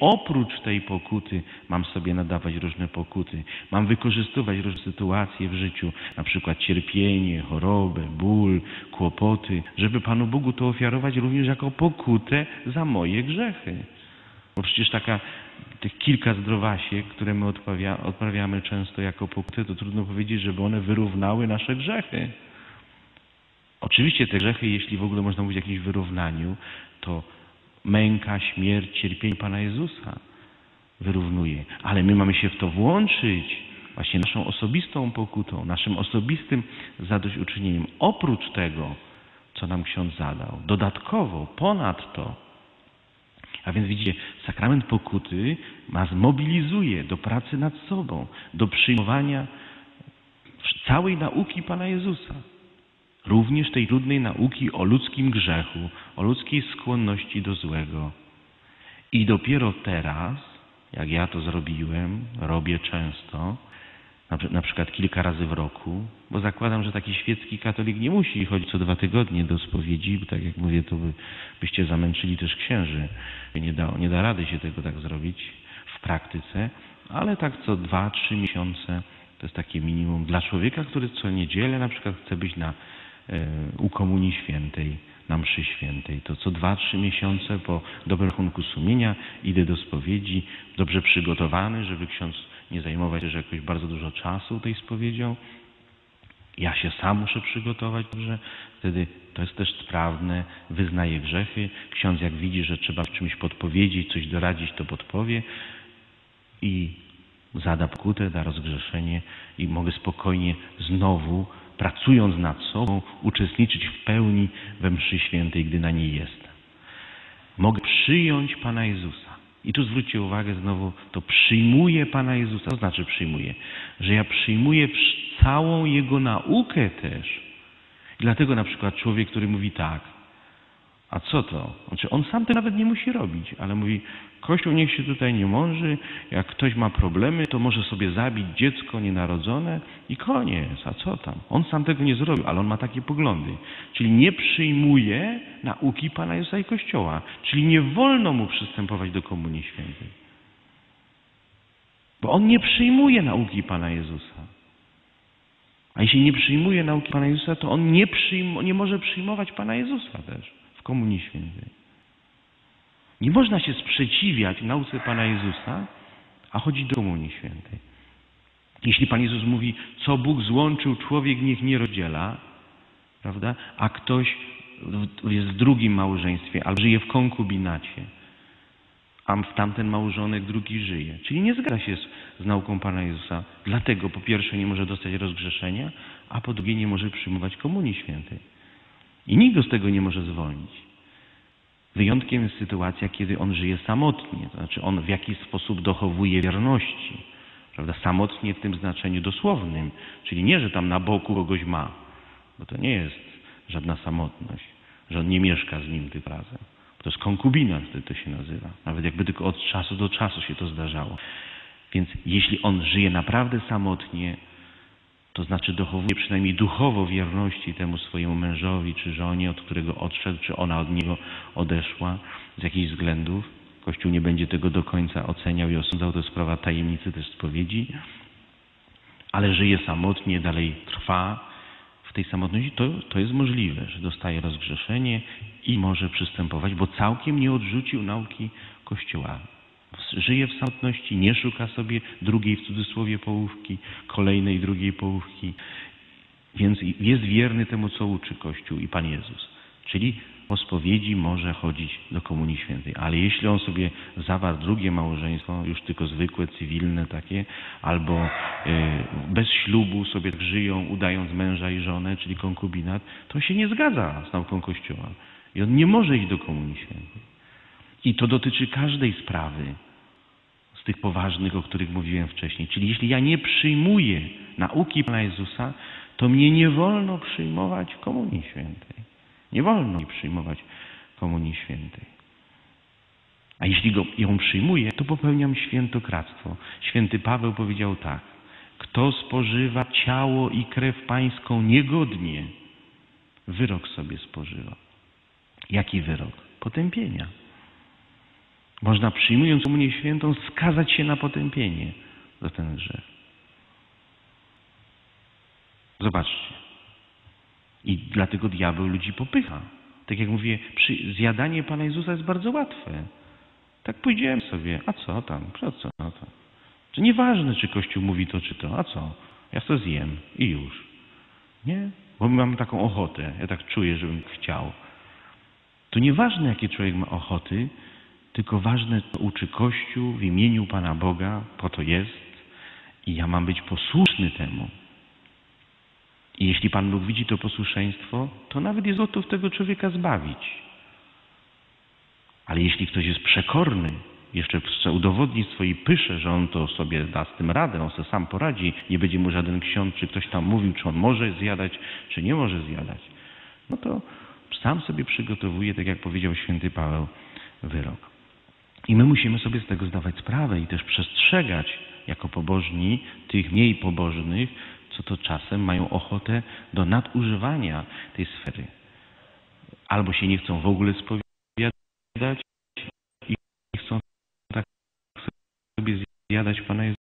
Oprócz tej pokuty mam sobie nadawać różne pokuty. Mam wykorzystywać różne sytuacje w życiu, na przykład cierpienie, chorobę, ból, kłopoty, żeby Panu Bogu to ofiarować również jako pokutę za moje grzechy. Bo przecież taka, tych kilka zdrowasiek, które my odprawia, odprawiamy często jako pokutę, to trudno powiedzieć, żeby one wyrównały nasze grzechy. Oczywiście te grzechy, jeśli w ogóle można mówić o jakimś wyrównaniu, to męka, śmierć, cierpienie Pana Jezusa wyrównuje. Ale my mamy się w to włączyć właśnie naszą osobistą pokutą, naszym osobistym zadośćuczynieniem. Oprócz tego, co nam ksiądz zadał, dodatkowo, ponad to. A więc widzicie, sakrament pokuty nas mobilizuje do pracy nad sobą, do przyjmowania całej nauki Pana Jezusa również tej trudnej nauki o ludzkim grzechu, o ludzkiej skłonności do złego. I dopiero teraz, jak ja to zrobiłem, robię często, na przykład kilka razy w roku, bo zakładam, że taki świecki katolik nie musi chodzić co dwa tygodnie do spowiedzi, bo tak jak mówię, to by, byście zamęczyli też księży. Nie da, nie da rady się tego tak zrobić w praktyce, ale tak co dwa, trzy miesiące to jest takie minimum dla człowieka, który co niedzielę na przykład chce być na u Komunii Świętej, na mszy świętej. To co dwa, trzy miesiące po dobrym rachunku sumienia idę do spowiedzi, dobrze przygotowany, żeby ksiądz nie zajmować się jakoś bardzo dużo czasu tej spowiedzią. Ja się sam muszę przygotować dobrze, wtedy to jest też sprawne, wyznaję grzechy. Ksiądz jak widzi, że trzeba czymś podpowiedzieć, coś doradzić, to podpowie i zada pokutę, da rozgrzeszenie i mogę spokojnie znowu pracując nad sobą, uczestniczyć w pełni we mszy świętej, gdy na niej jestem. Mogę przyjąć Pana Jezusa. I tu zwróćcie uwagę znowu, to przyjmuję Pana Jezusa. To znaczy przyjmuję, że ja przyjmuję całą Jego naukę też. I dlatego na przykład człowiek, który mówi tak, a co to? Znaczy on sam to nawet nie musi robić, ale mówi, Kościół niech się tutaj nie mąży, jak ktoś ma problemy, to może sobie zabić dziecko nienarodzone i koniec, a co tam? On sam tego nie zrobił, ale on ma takie poglądy. Czyli nie przyjmuje nauki Pana Jezusa i Kościoła. Czyli nie wolno mu przystępować do Komunii Świętej. Bo on nie przyjmuje nauki Pana Jezusa. A jeśli nie przyjmuje nauki Pana Jezusa, to on nie, nie może przyjmować Pana Jezusa też Komunii Świętej. Nie można się sprzeciwiać nauce Pana Jezusa, a chodzić do Komunii Świętej. Jeśli Pan Jezus mówi, co Bóg złączył, człowiek niech nie rozdziela, prawda? a ktoś jest w drugim małżeństwie, albo żyje w konkubinacie, a w tamten małżonek drugi żyje. Czyli nie zgadza się z, z nauką Pana Jezusa. Dlatego po pierwsze nie może dostać rozgrzeszenia, a po drugie nie może przyjmować Komunii Świętej. I nikt go z tego nie może zwolnić. Wyjątkiem jest sytuacja, kiedy on żyje samotnie, to znaczy on w jakiś sposób dochowuje wierności. Prawda? Samotnie w tym znaczeniu dosłownym, czyli nie, że tam na boku kogoś ma, bo to nie jest żadna samotność, że on nie mieszka z nim tym razem. To jest konkubinat, wtedy to się nazywa. Nawet jakby tylko od czasu do czasu się to zdarzało. Więc jeśli on żyje naprawdę samotnie, to znaczy dochowuje przynajmniej duchowo wierności temu swojemu mężowi czy żonie, od którego odszedł, czy ona od niego odeszła z jakichś względów. Kościół nie będzie tego do końca oceniał i osądzał, to jest sprawa tajemnicy też spowiedzi, ale żyje samotnie, dalej trwa w tej samotności, to, to jest możliwe, że dostaje rozgrzeszenie i może przystępować, bo całkiem nie odrzucił nauki Kościoła żyje w samotności, nie szuka sobie drugiej w cudzysłowie połówki, kolejnej drugiej połówki, więc jest wierny temu, co uczy Kościół i Pan Jezus. Czyli po spowiedzi może chodzić do Komunii Świętej. Ale jeśli on sobie zawarł drugie małżeństwo, już tylko zwykłe, cywilne takie, albo y, bez ślubu sobie żyją, udając męża i żonę, czyli konkubinat, to się nie zgadza z nauką Kościoła. I on nie może iść do Komunii Świętej. I to dotyczy każdej sprawy tych poważnych, o których mówiłem wcześniej. Czyli jeśli ja nie przyjmuję nauki Pana Jezusa, to mnie nie wolno przyjmować Komunii Świętej. Nie wolno mi przyjmować Komunii Świętej. A jeśli go, ją przyjmuję, to popełniam świętokradztwo. Święty Paweł powiedział tak. Kto spożywa ciało i krew pańską niegodnie, wyrok sobie spożywa. Jaki wyrok? Potępienia. Można przyjmując komunię świętą skazać się na potępienie za ten grzech. Zobaczcie. I dlatego diabeł ludzi popycha. Tak jak mówię, zjadanie Pana Jezusa jest bardzo łatwe. Tak pójdziemy sobie, a co tam, co, co, no to. Czy nieważne, czy Kościół mówi to, czy to, a co? Ja to zjem i już. Nie? Bo mam taką ochotę, ja tak czuję, żebym chciał. To nieważne, jakie człowiek ma ochoty, tylko ważne, uczy Kościół w imieniu Pana Boga, po to jest i ja mam być posłuszny temu. I jeśli Pan Bóg widzi to posłuszeństwo, to nawet jest gotów tego człowieka zbawić. Ale jeśli ktoś jest przekorny, jeszcze chce udowodnić swojej pysze, że on to sobie da z tym radę, on sobie sam poradzi, nie będzie mu żaden ksiądz, czy ktoś tam mówił, czy on może zjadać, czy nie może zjadać, no to sam sobie przygotowuje, tak jak powiedział święty Paweł, wyrok. I my musimy sobie z tego zdawać sprawę i też przestrzegać jako pobożni tych mniej pobożnych, co to czasem mają ochotę do nadużywania tej sfery. Albo się nie chcą w ogóle spowiadać,